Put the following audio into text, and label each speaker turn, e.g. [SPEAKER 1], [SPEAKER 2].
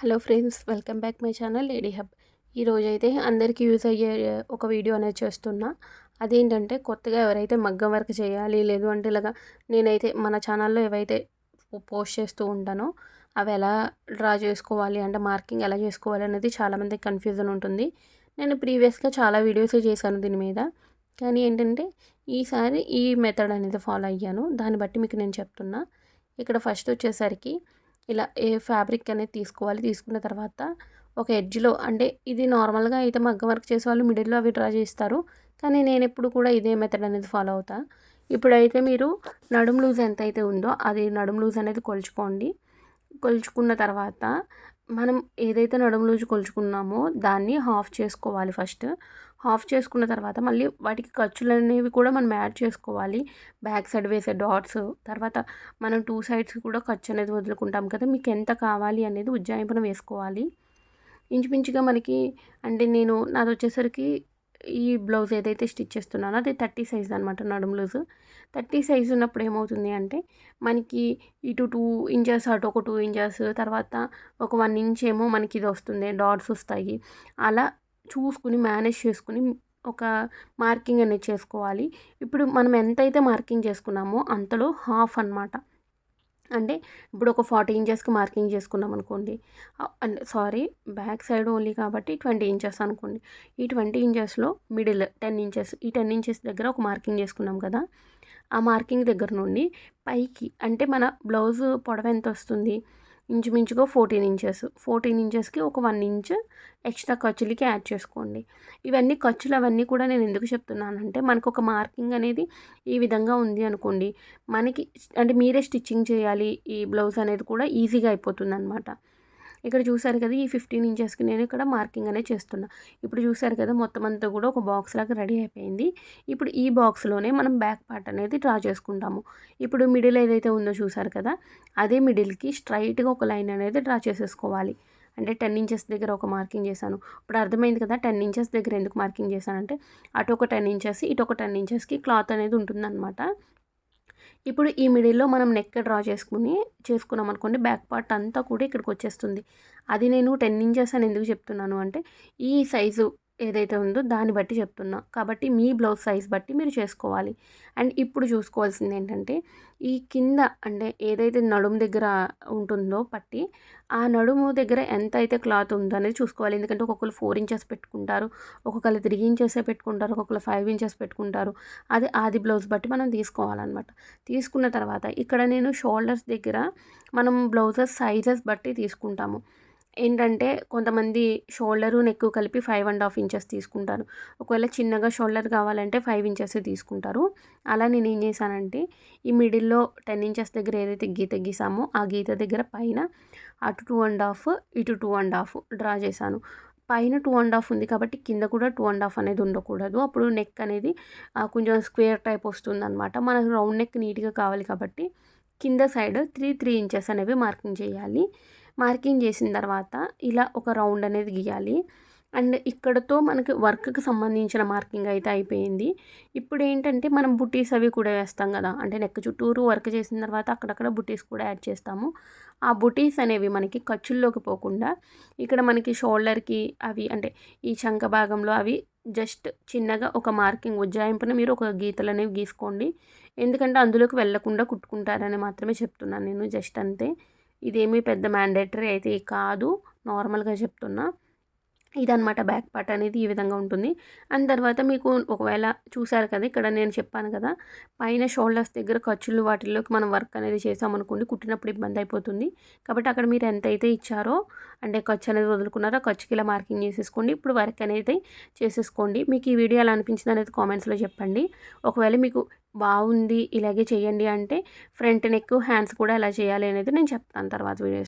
[SPEAKER 1] Hello friends welcome back my channel lady hub. ఈరోజు అయితే అందరికీ యూజ్ అయ్యే ఒక వీడియో అనేది చేస్తున్నా. అదేంటంటే కొత్తగా ఎవరైతే మగ్గం వర్క్ చేయాలి లేదు అంటే ఇలాగా నేనైతే మన ఛానల్లో ఏవైతే పోస్ట్ చేస్తూ ఉంటానో అవి ఎలా డ్రా చేసుకోవాలి అంటే మార్కింగ్ ఎలా చేసుకోవాలి అనేది చాలామందికి కన్ఫ్యూజన్ ఉంటుంది. నేను ప్రీవియస్గా చాలా వీడియోస్ చేశాను దీని మీద. కానీ ఏంటంటే ఈసారి ఈ మెథడ్ అనేది ఫాలో అయ్యాను. దాన్ని బట్టి మీకు నేను చెప్తున్నా. ఇక్కడ ఫస్ట్ వచ్చేసరికి ఇలా ఏ ఫ్యాబ్రిక్ అనేది తీసుకోవాలి. తీసుకున్న తర్వాత ఒక ఎడ్జ్లో అంటే ఇది నార్మల్గా అయితే మగ్గం వర్క్ చేసే వాళ్ళు మిడిల్లో అవి డ్రా చేస్తారు. కానీ నేను ఎప్పుడు కూడా ఇదే మెథడ్ అనేది ఫాలో అవుతా. ఇప్పుడైతే మీరు నడుం లూజ్ ఎంత అయితే ఉందో అది నడుం లూజ్ అనేది కొలుచుకోండి. కొలుచుకున్న తర్వాత మనం ఏదైతే నడుము లూజు కొలుచుకున్నామో దాన్ని హాఫ్ చేసుకోవాలి ఫస్ట్. హాఫ్ చేసుకున్న తర్వాత మళ్ళీ వాటికి ఖర్చులు అనేవి కూడా మనం యాడ్ చేసుకోవాలి. బ్యాక్ సైడ్ వేసే డాట్స్ తర్వాత మనం టూ సైడ్స్ కూడా ఖర్చు అనేది వదులుకుంటాం కదా మీకు ఎంత కావాలి అనేది ఉజ్జాయింపున వేసుకోవాలి. ఇంచుమించుగా మనకి అంటే నేను నాది వచ్చేసరికి ఈ బ్లౌజ్ ఏదైతే స్టిచ్ చేస్తున్నానో అది థర్టీ సైజ్ అనమాట నడుము లూజ్. థర్టీ సైజ్ ఉన్నప్పుడు ఏమవుతుంది అంటే మనకి ఇటు టూ ఇంచెస్ అటు ఒక టూ ఇంచెస్ తర్వాత ఒక వన్ ఇంచ్ ఏమో మనకి ఇది వస్తుంది డాట్స్ వస్తాయి. అలా చూసుకుని మేనేజ్ చేసుకుని ఒక మార్కింగ్ అనేది చేసుకోవాలి. ఇప్పుడు మనం ఎంతైతే మార్కింగ్ చేసుకున్నామో అంతలో హాఫ్ అనమాట అంటే ఇప్పుడు ఒక ఫార్టీ ఇంచెస్కి మార్కింగ్ చేసుకున్నాం అనుకోండి. And sorry back side only కాబట్టి ట్వంటీ ఇంచెస్ అనుకోండి. ఈ ట్వంటీ ఇంచెస్లో మిడిల్ టెన్ ఇంచెస్ ఈ టెన్ ఇంచెస్ దగ్గర ఒక మార్కింగ్ చేసుకున్నాం కదా. ఆ మార్కింగ్ దగ్గర నుండి పైకి అంటే మన బ్లౌజ్ పొడవ ఎంత వస్తుంది? ఇంచుమించుగా ఫోర్టీన్ ఇంచెస్. ఫోర్టీన్ ఇంచెస్కి ఒక వన్ ఇంచ్ ఎక్స్ట్రా ఖర్చులకి యాడ్ చేసుకోండి. ఇవన్నీ ఖర్చులు అవన్నీ కూడా నేను ఎందుకు చెప్తున్నానంటే మనకు ఒక మార్కింగ్ అనేది ఈ విధంగా ఉంది అనుకోండి మనకి అంటే మీరే స్టిచ్చింగ్ చేయాలి ఈ బ్లౌజ్ అనేది కూడా ఈజీగా అయిపోతుంది అనమాట ఇక్కడ చూసారు కదా ఈ ఫిఫ్టీన్ ఇంచెస్కి నేను ఇక్కడ మార్కింగ్ అనేది చేస్తున్నా. ఇప్పుడు చూసారు కదా మొత్తం అంతా కూడా ఒక బాక్స్ లాగా రెడీ అయిపోయింది. ఇప్పుడు ఈ బాక్స్లోనే మనం బ్యాక్ పార్ట్ అనేది డ్రా చేసుకుంటాము. ఇప్పుడు మిడిల్ ఏదైతే ఉందో చూసారు కదా అదే మిడిల్కి స్ట్రైట్గా ఒక లైన్ అనేది డ్రా చేసేసుకోవాలి. అంటే టెన్ ఇంచెస్ దగ్గర ఒక మార్కింగ్ చేశాను. ఇప్పుడు అర్థమైంది కదా టెన్ ఇంచెస్ దగ్గర ఎందుకు మార్కింగ్ చేశానంటే అటు ఒక టెన్ ఇంచెస్ ఇటు ఒక టెన్ ఇంచెస్కి క్లాత్ అనేది ఉంటుందన్నమాట. ఇప్పుడు ఈ మిడిల్లో మనం నెక్ డ్రా చేసుకుని చేసుకున్నాం అనుకోండి బ్యాక్ పార్ట్ అంతా కూడా ఇక్కడికి వచ్చేస్తుంది. అది నేను టెన్ ఇంచెస్ అని ఎందుకు చెప్తున్నాను అంటే ఈ సైజు ఏదైతే ఉందో దాన్ని బట్టి చెప్తున్నా. కాబట్టి మీ బ్లౌజ్ సైజ్ బట్టి మీరు చేసుకోవాలి. అండ్ ఇప్పుడు చూసుకోవాల్సింది ఏంటంటే ఈ కింద అంటే ఏదైతే నడుము దగ్గర ఉంటుందో పట్టి ఆ నడుము దగ్గర ఎంత అయితే క్లాత్ ఉందో అనేది చూసుకోవాలి. ఎందుకంటే ఒక్కొక్కరు ఫోర్ ఇంచెస్ పెట్టుకుంటారు ఒక్కొక్కరు త్రీ ఇంచెసే పెట్టుకుంటారు ఒక్కొక్కరు ఫైవ్ ఇంచెస్ పెట్టుకుంటారు. అది ఆది బ్లౌజ్ బట్టి మనం తీసుకోవాలన్నమాట. తీసుకున్న తర్వాత ఇక్కడ నేను షోల్డర్స్ దగ్గర మనం బ్లౌజెస్ సైజెస్ బట్టి తీసుకుంటాము. ఏంటంటే కొంతమంది షోల్డరు నెక్ కలిపి ఫైవ్ అండ్ హాఫ్ ఇంచెస్ తీసుకుంటారు. ఒకవేళ చిన్నగా షోల్డర్ కావాలంటే ఫైవ్ ఇంచెస్ తీసుకుంటారు. అలా నేను ఏం చేశానంటే ఈ మిడిల్లో టెన్ ఇంచెస్ దగ్గర ఏదైతే గీత గీసామో ఆ గీత దగ్గర పైన అటు టూ అండ్ హాఫ్ ఇటు టూ అండ్ హాఫ్ డ్రా చేశాను. పైన టూ అండ్ హాఫ్ ఉంది కాబట్టి కింద కూడా టూ అండ్ హాఫ్ అనేది ఉండకూడదు. అప్పుడు నెక్ అనేది కొంచెం స్క్వేర్ టైప్ వస్తుంది అనమాట మనకు రౌండ్ నెక్ నీట్గా కావాలి కాబట్టి కింద సైడ్ త్రీ త్రీ ఇంచెస్ అనేవి మార్కింగ్ చేయాలి. మార్కింగ్ చేసిన తర్వాత ఇలా ఒక రౌండ్ అనేది గీయాలి. అండ్ ఇక్కడతో మనకి వర్క్కి సంబంధించిన మార్కింగ్ అయితే అయిపోయింది. ఇప్పుడు ఏంటంటే మనం బుటీస్ అవి కూడా వేస్తాం కదా. అంటే నెక్ చుట్టూరు వర్క్ చేసిన తర్వాత అక్కడక్కడ బుటీస్ కూడా యాడ్ చేస్తాము. ఆ బుటీస్ అనేవి మనకి ఖర్చుల్లోకి పోకుండా ఇక్కడ మనకి షోల్డర్కి అవి అంటే ఈ చంక భాగంలో అవి జస్ట్ చిన్నగా ఒక మార్కింగ్ ఉజ్జాయింపున మీరు ఒక గీతలు అనేవి గీసుకోండి. ఎందుకంటే అందులోకి వెళ్ళకుండా కుట్టుకుంటారని మాత్రమే చెప్తున్నాను నేను జస్ట్ అంతే. ఇదేమీ పెద్ద మ్యాండేటరీ అయితే కాదు. నార్మల్గా చెప్తున్నా. ఇదనమాట బ్యాక్ పార్ట్ అనేది ఈ విధంగా ఉంటుంది. అండ్ తర్వాత మీకు ఒకవేళ చూసారు కదా ఇక్కడ నేను చెప్పాను కదా పైన షోల్డర్స్ దగ్గర ఖర్చులు వాటిల్లోకి మనం వర్క్ అనేది చేసామనుకోండి కుట్టినప్పుడు ఇబ్బంది అయిపోతుంది. కాబట్టి అక్కడ మీరు ఎంత అయితే ఇచ్చారో అంటే ఖర్చు అనేది వదులుకున్నారో ఖర్చుకి ఇలా మార్కింగ్ చేసేసుకోండి. ఇప్పుడు వర్క్ అనేది చేసేసుకోండి. మీకు ఈ వీడియో ఎలా అనిపించింది అనేది కామెంట్స్లో చెప్పండి. ఒకవేళ మీకు బాగుంది ఇలాగే చేయండి అంటే ఫ్రంట్ నెక్ హ్యాండ్స్ కూడా ఎలా చేయాలి అనేది నేను చెప్తాను తర్వాత వీడియోస్